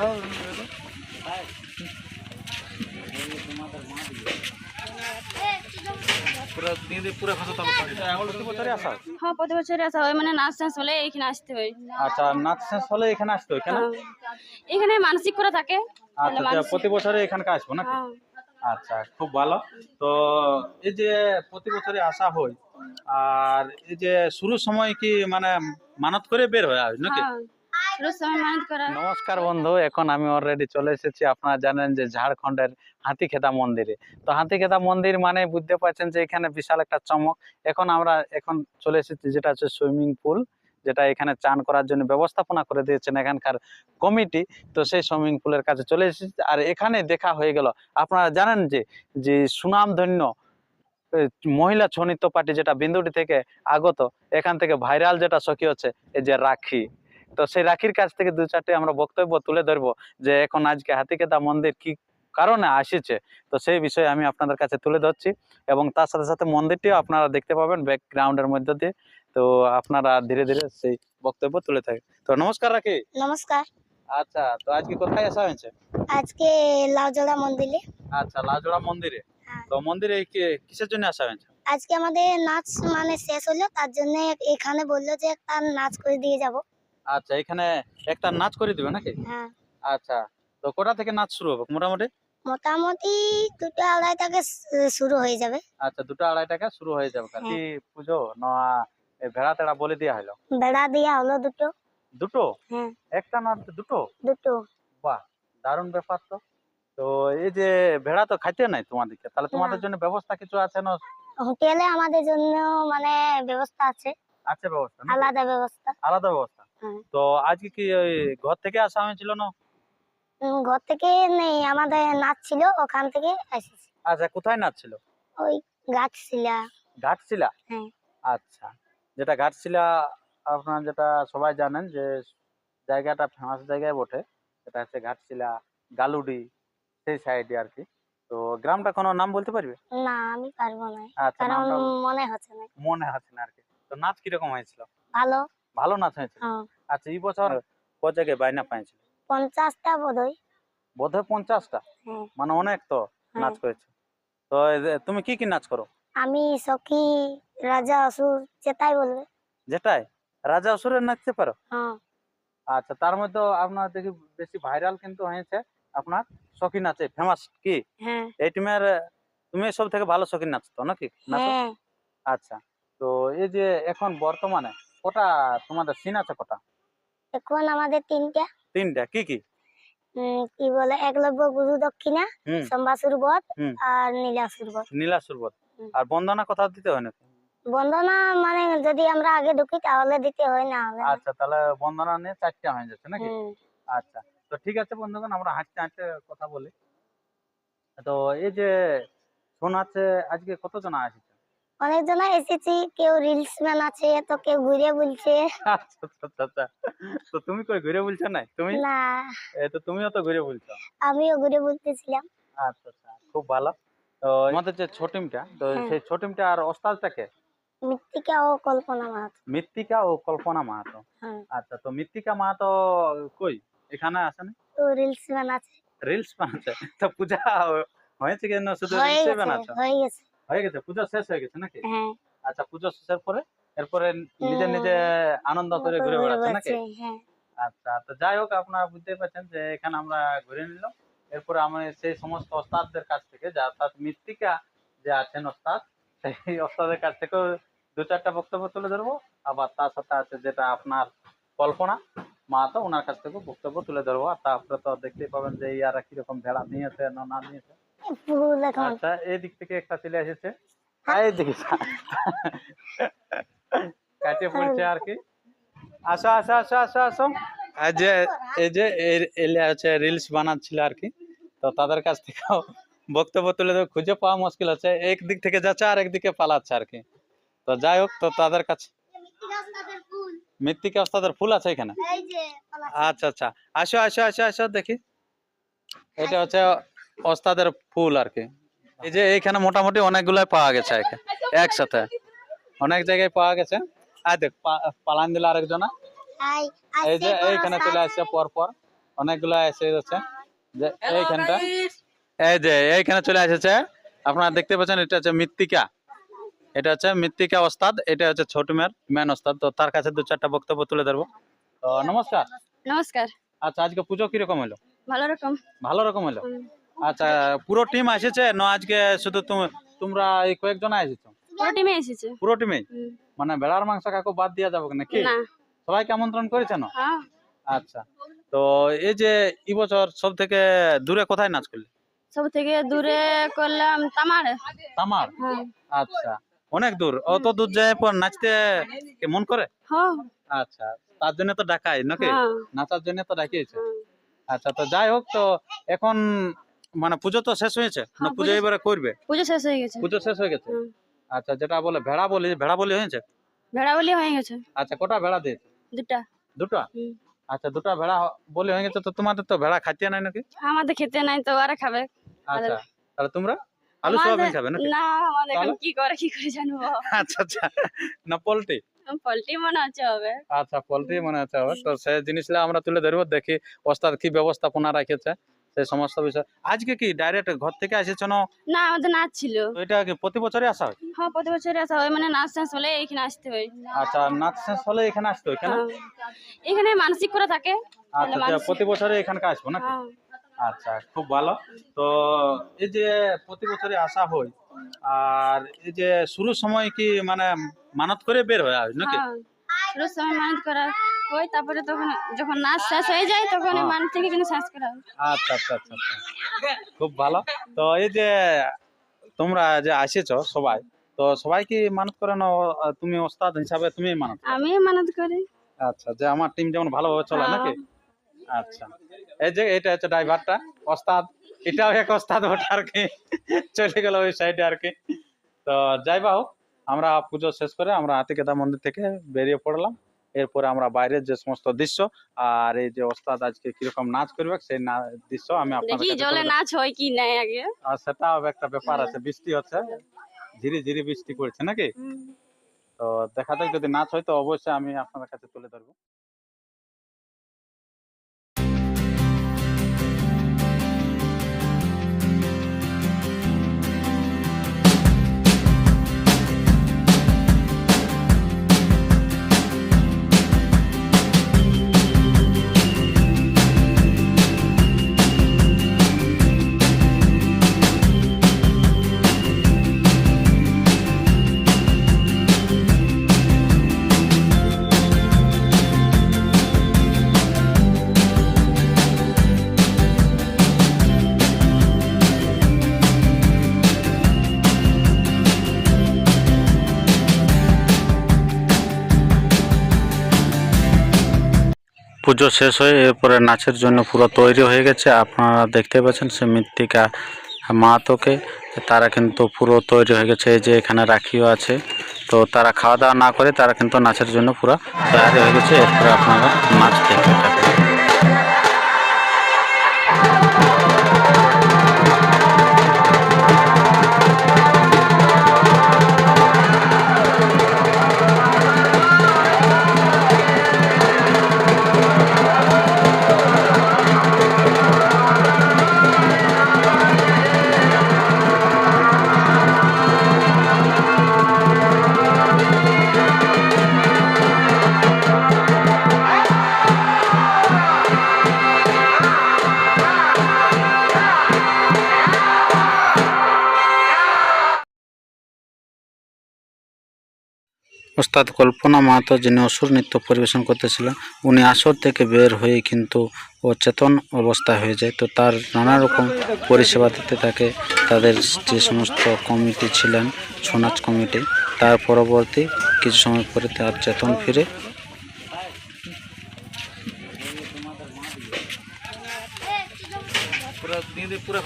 হয়? প্রতি বছরই আসা হয়। মানে নাচ টাচ হলে এইখানে আসতে হয়। আচ্ছা নাচ শেষ হলে এখানে আসতে হয়? কেন? হ্যাঁ। এখানে মানসিক করে থাকে। আচ্ছা আচ্ছা, প্রতি বছরে এখানকার আসব নাকি? হ্যাঁ। আচ্ছা খুব ভালো। তো এই যে প্রতি বছরে আসা হয় আর এই যে শুরুর সময় কি মানে মানত করে বের হয় আর নাকি? নমস্কার বন্ধু, এখন আমি অলরেডি চলে এসেছি। আপনারা জানেন যে ঝাড়খণ্ডের হাতিখেদা মন্দিরে। তো হাতিখেদা মন্দির মানে বুঝতে পারছেন যে এখানে বিশাল একটা চমক। এখন আমরা এখন চলে এসেছি, যেটা হচ্ছে সুইমিং পুল, যেটা এখানে চান করার জন্য ব্যবস্থাপনা করে দিয়েছেন এখানকার কমিটি। তো সেই সুইমিং পুলের কাছে চলে এসেছি। আর এখানে দেখা হয়ে গেল, আপনারা জানেন যে যে সুনামধন্য মহিলা ছৌ নৃত্য পার্টি যেটা বিন্দুটি থেকে আগত, এখান থেকে ভাইরাল যেটা সখী হচ্ছে, এই যে রাখি। তো সেই রাখির কাছ থেকে দু চারটে আমরা বক্তব্য তুলে ধরবো যে এখন আজকে হাতিকেদা মন্দির কি কারণে আসিছে। তো সেই বিষয়ে আমি আপনাদের কাছে তুলে ধরছি এবং তার সাথে সাথে মন্দিরটিও আপনারা দেখতে পাবেন ব্যাকগ্রাউন্ডের মধ্যে দিয়ে। তো আপনারা ধীরে ধীরে সেই বক্তব্য তুলে থাকে তো নমস্কার রাখি। নমস্কার। আচ্ছা তো আজকে কোথায় আসা হয়েছে? আজকে লাউজোড়া মন্দিরে। আচ্ছা লাজোড়া মন্দিরে। হ্যাঁ। তো মন্দিরে কি- কিসের জন্য আসা হয়েছে? আজকে আমাদের নাচ মানে শেষ হলো তার জন্য এখানে বলল যে একটা নাচ করে দিয়ে যাব। আচ্ছা এখানে একটা নাচ করে দিবে নাকি? হ্যাঁ। আচ্ছা তো কোটা থেকে নাচ শুরু হবে মোটামুটি? মোটামুটি দুটো আড়াই থেকে শু- শুরু হয়ে যাবে। আচ্ছা দুটো আড়াই টাকা শুরু হয়ে যাবে। কি পুজো না ভেড়া তেড়া বলে দেওয়া হলো? ভেড়া দেওয়া হলো দুটো। দুটো? হ্যাঁ। একটা না দুটো? দুটো। বাহ দারুণ ব্যাপার তো। তো এই যে ভেড়া তো খাইতে নাই তোমাদেরকে তাহলে তোমাদের জন্য ব্যবস্থা কিছু আছে না? হোটেলে আমাদের জন্য মানে ব্যবস্থা আছে। আছে ব্যবস্থা আলাদা ব্যবস্থা। আলাদা ব্যবস্থা। হ্যাঁ। তো আজকে কি ঘর থেকে আসা হয়েছিল না? ঘর থেকে নেই আমাদের নাচ ছিল ওখান থেকে এসেছি। আচ্ছা কোথায় নাচ ছিল? ওই ছিল ঘাটশিলা? হ্যাঁ। আচ্ছা যেটা ঘাটশিলা আপনারা যেটা সবাই জানেন যে জায়গাটা ফেমাস জায়গায় বটে সেটা হচ্ছে ঘাটশিলা গালুডি সেই সাইডে আর কি। তো গ্রামটা কোনো নাম বলতে পারবে? না আমি পারব না। আচ্ছা কারণ মনে হচ্ছে না। মনে হচ্ছে না আর কি। তো নাচ কীরকম হয়েছিল? ভালো। ভালো নাচ হয়েছিল। হ্যাঁ। আচ্ছা এই বছর ক জায়গায় বাইনা পাইছিল পঞ্চাশটা বোধহয়। বোধহয় পঞ্চাশটা? হ্যাঁ। মানে অনেক তো হ্যাঁ। নাচ করেছে। তো তুমি কি কি নাচ করো? আমি সখী রাজা অসুর যেটাই বলবে। যেটাই রাজা অসুরের নাচতে পারো? হ্যাঁ। আচ্ছা তার মধ্যে আপনার দেখি বেশি ভাইরাল কিন্তু হয়েছে আপনার শখিন নাচে ফেমাস কি? হ্যাঁ। এই টিমের তুমি সব থেকে ভালো শখিন নাচ তো নাকি? নাচো? আচ্ছা তো এই যে এখন বর্তমানে কটা? তোমাদের সিন আছে কটা? এখন আমাদের তিনটা। তিনটা কি কি? কি বলে একলব্য গুরু দক্ষিণা সম্বাসুর বধ। আর নীলাসুর বধ। নীলাসুর বধ। আর বন্দনা কথা দিতে হয় নাকি? বন্দনা মানে যদি আমরা আগে ঢুকি তাহলে দিতে হয় না হলে আচ্ছা তাহলে বন্দনা নিয়ে চারটা হয়ে যাচ্ছে নাকি? আচ্ছা তো ঠিক আছে বন্ধুগণ আমরা হাঁটতে হাঁটতে কথা বলি। তো এই যে শোনাচ্ছে আজকে কতজন আসছে? অনেক জন এসেছি কেউ রিলস বানাচ্ছে তো কেউ ঘুরে বলছে। আচ্ছা আচ্ছা, আচ্ছা। তো তুমি কই ঘুরে বলছো না তুমি? না। এ তো তুমিও তো ঘুরে বলছো? আমিও ঘুরে বলতেছিলাম। আচ্ছা আচ্ছা খুব ভালো। তো আমাদের যে ছোট টিমটা তো হ্যাঁ। সেই ছোট টিমটা আর ওস্তাদটাকে মৃত্তিকা ও কল্পনা মাহাতো। মৃত্তিকা ও কল্পনা মাহাতো। হ্যাঁ। আচ্ছা তো মৃত্তিকা মাহাতো কই? এখানে আছে না? তো রিলস বানাচ্ছে। রিলস বানাচ্ছে। তো পূজা হয়েছে কেন শুধু রিলসই গেছে হয়ে গেছে। হয়ে গেছে পুজো শেষ হয়ে গেছে নাকি? হ্যাঁ। আচ্ছা পুজো শেষের পরে এরপরে নিজে নিজে আনন্দ করে ঘুরে বেড়াচ্ছে নাকি? হ্যাঁ। আচ্ছা তো যাই হোক আপনারা বুঝতেই পারছেন যে এখানে আমরা ঘুরে নিলাম। এরপরে আমি সেই সমস্ত ওস্তাদদের কাছ থেকে যা অর্থাৎ মৃত্তিকা যে আছেন ওস্তাদ সেই ওস্তাদের কাছ থেকেও দু চারটা বক্তব্য তুলে ধরবো। আবার তার সাথে আছে যেটা আপনার কল্পনা মা তো ওনার কাছ থেকেও বক্তব্য তুলে ধরবো। আর তারপরে তো দেখতেই পাবেন যে ইয়ারা কীরকম ভেড়া নিয়েছে না না নিয়েছে। ফুল এখন। আচ্ছা এই দিক থেকে একটা চলে এসেছে। এই দিকে কাটিয়ে পড়ছে আর কি। আসো আসো আসো আসো আসো। যে এই যে এলে হচ্ছে রিলস বানাচ্ছিল আর কি। তো তাদের কাছ থেকেও বক্তব্য তুলে দেবে। খুঁজে পাওয়া মুশকিল হচ্ছে। একদিক থেকে যাচ্ছে আর একদিকে পালাচ্ছে আর কি। তো যাই হোক তো তাদের কাছে মৃত্তিকা ওস্তাদের ফুল। আছে এখানে? আচ্ছা আচ্ছা। আসো আসো আসো আসো দেখি। এটা হচ্ছে ওস্তাদের ফুল আর কি। এই যে এইখানে মোটামুটি অনেকগুলাই পাওয়া গেছে একসাথে। অনেক জায়গায় পাওয়া গেছে। আর দেখ পালান দিল আরেকজনা। এই যে এইখানে চলে আসছে পর পর অনেকগুলা এসে যাচ্ছে। যে এইখানটা। এই যে এইখানে চলে এসেছে। আপনারা দেখতে পাচ্ছেন এটা হচ্ছে মৃত্তিকা। এটা হচ্ছে মৃত্তিকা ওস্তাদ এটা হচ্ছে ছোট মেয়ের মেন ওস্তাদ। তো তার কাছে দু চারটা বক্তব্য তুলে ধরবো। তো নমস্কার। নমস্কার। আচ্ছা আজকে পুজো কীরকম হলো? ভালো রকম। ভালো রকম হলো। আচ্ছা পুরো টিম এসেছে? না আজকে শুধু তুমি- তোমরা এই কয়েকজন এসেছ? পুরো টিমে এসেছে। পুরো টিমে মানে বেড়ার মাংস কাকু বাদ দিয়া যাবে নাকি? না। সবাইকে আমন্ত্রণ করেছে না? হ্যাঁ। আচ্ছা তো এই যে এই বছর সব থেকে দূরে কোথায় নাচ করলে? সব থেকে দূরে করলাম তামারে। তামার? হ্যাঁ। আচ্ছা অনেক দূর। অত দূর যায় পর নাচতে কি মন করে? হ্যাঁ। আচ্ছা তার জন্য তো ডাকাই নাকি? নাচার জন্য তো ডাকিয়েছে। আচ্ছা তো যাই হোক তো এখন মানে পুজো তো শেষ হয়েছে? না হ্যাঁ, পুজো পুজো- এবারে করবে? পুজো শেষ হয়ে গেছে। পুজো শেষ হয়ে গেছে? হুম। আচ্ছা যেটা বলে ভেড়া বলি ভেড়া বলি হয়েছে? ভেড়া বলি হয়ে গেছে। আচ্ছা কটা ভেড়া দিয়েছে? দুটা। দুটা? হুম। আচ্ছা দুটা ভেড়া বলি হয়ে গেছে তো তোমাদের তো ভেড়া খাইতে নাই নাকি? আমাদের খেতে নাই তো ওরা খাবে। আচ্ছা তাহলে তোমরা আলু সোয়াবিন খাবে নাকি? না আমাদের এখন তাহলে? কি করে কি করে জানব? আচ্ছা আচ্ছা। না পোল্ট্রি? পোল্ট্রি মনে হচ্ছে হবে। আচ্ছা পোল্ট্রি মনে হবে। তো সেই জিনিসটা আমরা তুলে ধরবো দেখি ওস্তাদ কি ব্যবস্থাপনা রাখেছে। সেই সমস্ত বিষয়। আজকে কি ডাইরেক্ট ঘর থেকে এসেছ না? না আমাদের নাচ ছিল। এটা কি প্রতি বছরই আসা হয়? হ্যাঁ প্রতি বছর আসা হয়। মানে নাচ টাচ হলে এইখানে আসতে হয়। আচ্ছা নাচ শেষ হলে এখানে আসতে হয় কেন হ্যাঁ। এখানে মানসিক করে থাকে। আচ্ছা প্রতি বছরে এখানকে আসব নাকি? হ্যাঁ। আচ্ছা খুব ভালো। তো এই যে প্রতি বছরে আসা হয় আর এই যে শুরুর সময় কি মানে মানত করে বের হয় নাকি? হ্যাঁ শুরুর সময় মানত করা হয় তারপরে তখন যখন নাচ শেষ হয়ে যায় তখন হ্যাঁ। মান থেকে কিন্তু শেষ করা হয়। আচ্ছা আচ্ছা আচ্ছা আচ্ছা। খুব ভালো। তো এই যে তোমরা যে আসেছো সবাই তো সবাই কি মানত করে না তুমি ওস্তাদ হিসাবে তুমি মানত আমি মানত করি। আচ্ছা যে আমার টিম যেমন ভালোভাবে চলে হ্যাঁ। নাকি? আচ্ছা। এই যে এটা হচ্ছে ড্রাইভারটা ওস্তাদ। এটাও এক ওস্তাদ ওটা আর কি। চলে গেল ওই সাইডে আর কি। তো যাই হোক আমরা পুজো শেষ করে আমরা হাতিকেতা মন্দির থেকে বেরিয়ে পড়লাম। এরপরে আমরা বাইরের যে সমস্ত দৃশ্য আর এই যে ওস্তাদ আজকে কীরকম নাচ করবে সেই দৃশ্য আমি আপনাদের জলে নাচ হয় কি নাই আগে? আর সেটাও একটা ব্যাপার আছে বৃষ্টি হচ্ছে ধীরে ধীরে বৃষ্টি করছে নাকি? তো দেখা যাক যদি নাচ হয় তো অবশ্যই আমি আপনাদের কাছে তুলে ধরবো। পুজো শেষ হয়ে এরপরে নাচের জন্য পুরো তৈরি হয়ে গেছে। আপনারা দেখতে পাচ্ছেন সে মৃত্তিকা মাহাতোকে তারা কিন্তু পুরো তৈরি হয়ে গেছে। এই যে এখানে রাখিও আছে। তো তারা খাওয়া দাওয়া না করে তারা কিন্তু নাচের জন্য পুরো তৈরি হয়ে গেছে। এরপরে আপনারা নাচ দেখতে থাকুন। ওস্তাদ কল্পনা মাহাতো যিনি অসুর নৃত্য পরিবেশন করতেছিলেন, উনি আসর থেকে বের হয়ে কিন্তু অচেতন অবস্থায় হয়ে যায়। তো তার নানা রকম পরিষেবা দিতে থাকে তাদের যে সমস্ত কমিটি ছিলেন নাচ কমিটি, তার পরবর্তী কিছু সময় পরে তার চেতন ফিরে। পুরো পুরো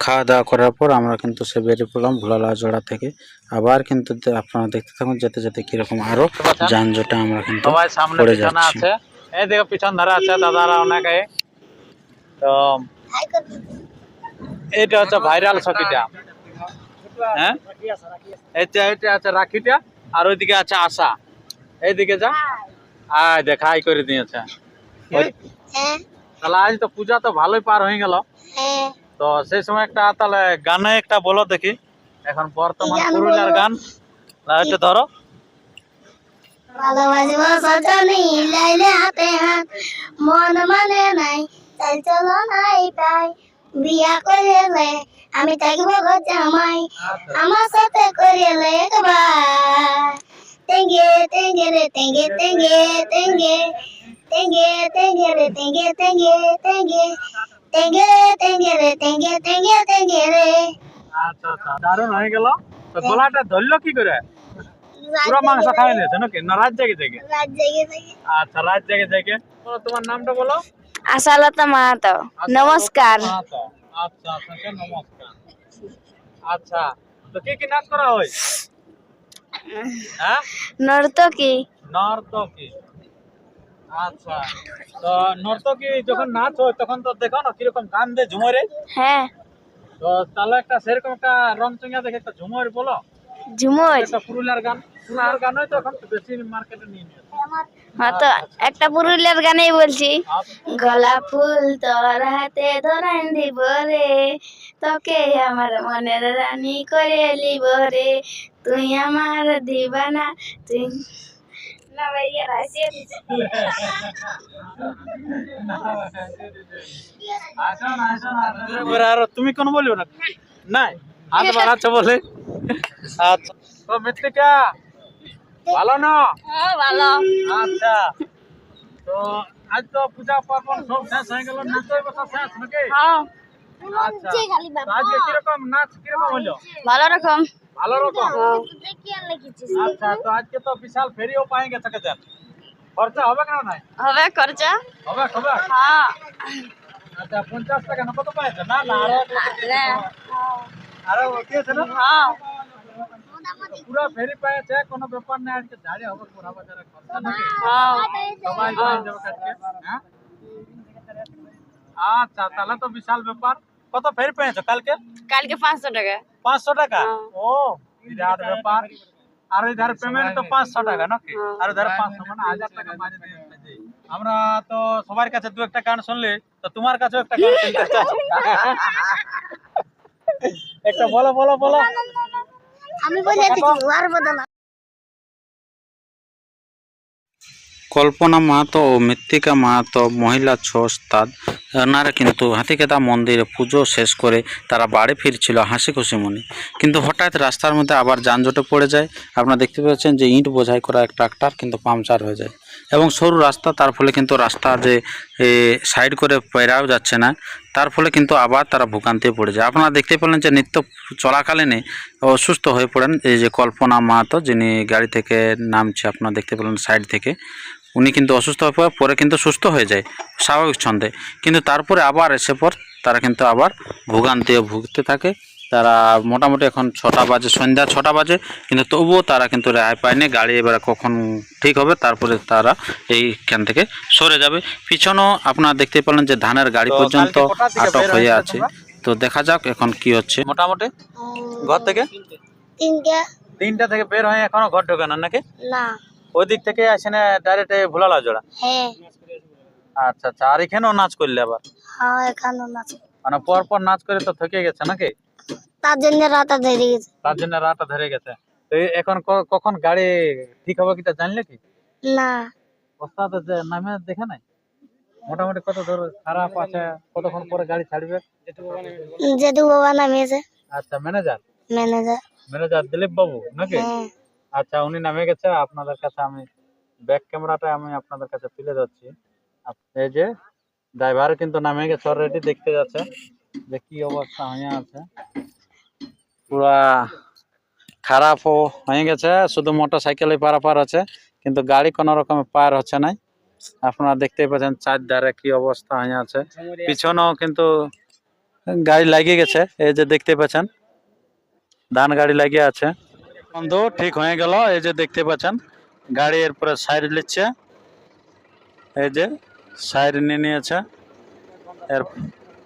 খাওয়া দাওয়া করার পর আমরা কিন্তু সে বেরিয়ে পড়লাম ভোলালা জোড়া থেকে। আবার কিন্তু আপনারা দেখতে থাকুন যেতে যেতে কীরকম আরও যানজটে আমরা কিন্তু সামনে পড়ে যাচ্ছি। আছে। এই দেখো পিছন ধারে আছে দাদারা অনেকে। তো এটা হচ্ছে ভাইরাল ছকিটা হ্যাঁ? এটা এটা আছে রাখিটা আর ওইদিকে আছে আশা। এইদিকে যা। আয় দেখাই করে দিয়েছে। হ্যাঁ। তাহলে আজ তো পূজা তো ভালোই পার হয়ে গেল। হ্যাঁ। তো সেই সময় একটা তাহলে গানে একটা বলো দেখি। এখন বর্তমান পুরুলিয়ার গান। একটু ধরো। ভালোবাসবো সজনী লাইলে হাতে হাত। মন মানে নাই তাই চলো নাই পাই বিয়া করিলে আমি থাকব ঘর জামাই। আমার সাথে করিলে একবার। তেঙ্গে তেঙ্গে রে তেঙ্গে তেঙ্গে তেঙ্গে। তেঙ্গে তেঙ্গে রে তেঙ্গে তেঙ্গে তেঙ্গে। তেঙ্গে তেঙ্গে রে তেঙ্গে তেঙ্গে তেঙ্গে রে। আচ্ছা আচ্ছা দারুণ হয়ে গেল। তো গলাটা ধরলো কি করে? পুরো মাংস খাই নিয়েছে নাকি? না রাত জেগে জেগে? রাত জেগে জেগে। আচ্ছা রাত জেগে জেগে। বলো, তোমার নামটা বলো? আশালতা মাহাতো। নমস্কার। আচ্ছা নমস্কার। আচ্ছা তো কি কি নাচ করা হয়? হ্যাঁ? নর্তকী। নর্তকী। আচ্ছা। তো নর্তকী যখন নাচ হয় তখন তো দেখো না কীরকম গান দে ঝুমরে? হ্যাঁ। তো তাহলে একটা সেরকম একটা রং দেখে একটা ঝুমর বলো। ঝুমুর? একটা পুরুলিয়ার গান। পুরুলিয়ার গান হয় তো এখন বেশি মার্কেটে নিয়ে নিয়ে হ্যাঁ তো একটা পুরুলিয়ার গানেই বলছি। গলা ফুল তোর হাতে ধরাই দিব রে। তোকে আমার মনের রানী করে লিব রে। তুই আমার দিবানা তুই না ভাইয়া হাসিয়ে দিছে। এবার আর তুমি কোন বলবে না নাই হাত বাড়াচ্ছে বলে আচ্ছা তো মৃত্তিকা ভালো না ভালো আচ্ছা তো আজ তো পূজা পার্বণ সব শেষ হয়ে গেল নাচের বসা শেষ নাকি হ্যাঁ আচ্ছা। তো আজকে কীরকম? নাচ কীরকম হলো? ভালো রকম। ভালো রকম? আচ্ছা তো আজকে তো বিশাল ফেরিও পাएंगे থেকে যান খরচা হবে কেন নাই? হবে খরচা। হবে হবে? হ্যাঁ। আচ্ছা পঞ্চাশ টাকা না কত পাইছে? না না আরও আরও কি আছে না? হ্যাঁ। পুরো ফেরি পাইছে কোনো ব্যাপার নাই আজকে ঝাড়ি হবে পুরা বাজারে খরচা নাকি হ্যাঁ। সবাই যাবে কাজকে হ্যাঁ? আচ্ছা তাহলে তো বিশাল ব্যাপার। কত ফেরি পেয়েছ কালকে? কালকে পাঁচশো টাকা। পাঁচশো টাকা? হ্যাঁ। ও বিরাট ব্যাপার। আর ইধার পেমেন্ট তো পাঁচশো টাকা নাকি? হ্যাঁ। আর ইধার পাঁচশো মানে হাজার টাকা মাঝে দিয়ে আমরা তো সবার কাছে দু একটা গান শুনলি তো তোমার কাছেও একটা গান শুনতে চাই। একটা বলো বলো বলো। আমি বলে আর বদল কল্পনা মাহাতো ও মৃত্তিকা মাহাতো মহিলা ছ ওনারা কিন্তু হাতিকেদা মন্দিরে পুজো শেষ করে তারা বাড়ি ফিরছিল হাসি খুশি মনে। কিন্তু হঠাৎ রাস্তার মধ্যে আবার যানজটে পড়ে যায়। আপনারা দেখতে পাচ্ছেন যে ইট বোঝাই করা এক ট্রাক্টর কিন্তু পাংচার হয়ে যায়। এবং সরু রাস্তা, তার ফলে কিন্তু রাস্তা যে সাইড করে পেরাও যাচ্ছে না। তার ফলে কিন্তু আবার তারা ভোগান্তিতে পড়ে যায়। আপনারা দেখতে পেলেন যে নিত্য চলাকালীনে অসুস্থ হয়ে পড়েন এই যে কল্পনা মাহাতো, যিনি গাড়ি থেকে নামছে, আপনারা দেখতে পেলেন সাইড থেকে। উনি কিন্তু অসুস্থ হয়ে পড়ে পরে কিন্তু সুস্থ হয়ে যায় স্বাভাবিক ছন্দে। কিন্তু তারপরে আবার এসে পর তারা কিন্তু আবার ভোগান্তিও ভুগতে থাকে। তারা মোটামুটি এখন ছটা বাজে সন্ধ্যা ছটা বাজে কিন্তু তবুও তারা কিন্তু রেহাই পায়নি। গাড়ি এবারে কখন ঠিক হবে তারপরে তারা এইখান থেকে সরে যাবে। পিছনেও আপনারা দেখতে পেলেন যে ধানের গাড়ি পর্যন্ত আটক হয়ে আছে। তো দেখা যাক এখন কি হচ্ছে। মোটামুটি? ঘর থেকে? তিনটা। তিনটা থেকে বের হয়ে এখনও ঘর ঢোকে না নাকি? না। ওই দিক থেকে আসে না ডাইরেক্ট ভুলালা জোড়া হ্যাঁ। আচ্ছা আচ্ছা আর এখানেও নাচ করলে আবার? হ্যাঁ এখানে নাচ মানে পর পর নাচ করে তো থকে গেছে নাকি? তার জন্য রাতা ধরে গেছে। তার জন্য রাতটা ধরে গেছে। তো এখন কখন গাড়ি ঠিক হবে কিটা জানলে কি? না। ওস্তাদ নামে দেখে নাই? মোটামুটি কত দূর খারাপ আছে কতক্ষণ পরে গাড়ি ছাড়বে? যেটু বাবা নামিয়েছে। আচ্ছা ম্যানেজার ম্যানেজার ম্যানেজার দিলীপ বাবু নাকি? হ্যাঁ। আচ্ছা উনি নামে গেছে। আপনাদের কাছে আমি ব্যাক ক্যামেরাটা আমি আপনাদের কাছে তুলে যাচ্ছি এই যে ড্রাইভার কিন্তু নামে গেছে অলরেডি দেখতে যাচ্ছে যে কি অবস্থা হয়ে আছে। পুরা খারাপও হয়ে গেছে, শুধু মোটর সাইকেলে পারাপার আছে, কিন্তু গাড়ি কোনো রকমে পার হচ্ছে নাই। আপনারা দেখতেই পাচ্ছেন চার ধারে কি অবস্থা হয়ে আছে। পিছনেও কিন্তু গাড়ি লাগিয়ে গেছে, এই যে দেখতে পাচ্ছেন, ধান গাড়ি লাগিয়ে আছে। বন্ধু, ঠিক হয়ে গেল। এই যে দেখতে পাচ্ছেন, গাড়ি এরপরে সাইড নিচ্ছে। এই যে সাইড নিয়ে নিয়েছে। এর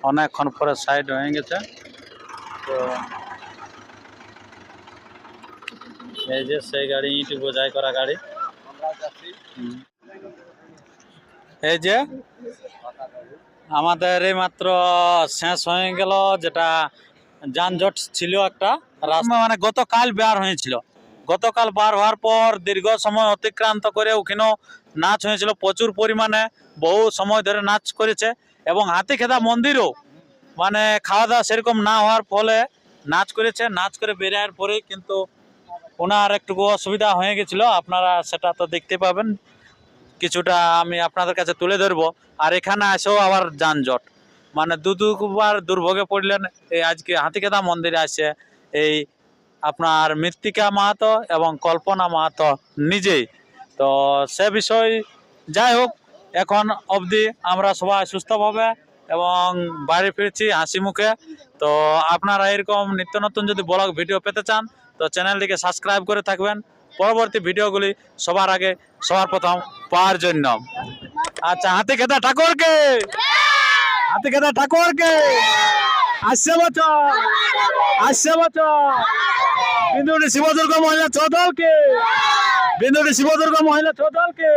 অনেকক্ষণ পরে সাইড হয়ে গেছে। তো এই যে সেই গাড়ি, ইট বোঝাই করা গাড়ি। এই যে আমাদের এই মাত্র শেষ হয়ে গেল, যেটা যানজট ছিল একটা রাস্তা। মানে গতকাল বার হয়েছিল। গতকাল বার হওয়ার পর দীর্ঘ সময় অতিক্রান্ত করে ওখানেও নাচ হয়েছিল। প্রচুর পরিমাণে বহু সময় ধরে নাচ করেছে এবং হাতিখেদা মন্দিরও মানে খাওয়া দাওয়া সেরকম না হওয়ার ফলে নাচ করেছে। নাচ করে বেরোয়ার পরে কিন্তু ওনার একটু অসুবিধা হয়ে গেছিল। আপনারা সেটা তো দেখতে পাবেন। কিছুটা আমি আপনাদের কাছে তুলে ধরবো। আর এখানে আসেও আবার যানজট। মানে দু দুবার দুর্ভোগে পড়লেন। এই আজকে হাতিকেদা মন্দিরে আসে। এই আপনার মৃত্তিকা মাহাতো এবং কল্পনা মাহাতো নিজেই। তো সে বিষয় যাই হোক, এখন অবধি আমরা সবাই সুস্থভাবে এবং বাড়ি ফিরছি হাসি মুখে। তো আপনারা এরকম নিত্য নতুন যদি ব্লগ ভিডিও পেতে চান, তো চ্যানেলটিকে সাবস্ক্রাইব করে থাকবেন। পরবর্তী ভিডিওগুলি সবার আগে, সবার প্রথম পাওয়ার জন্য। আচ্ছা হাতে খেতা ঠাকুরকে! হাতে খেতা ঠাকুরকে। আসছে বছর আসছে বছর। বিন্দুটি শিবদুর্গ মহিলা চৌদলকে বিন্দুটি শিবদুর্গ মহিলা চৌদলকে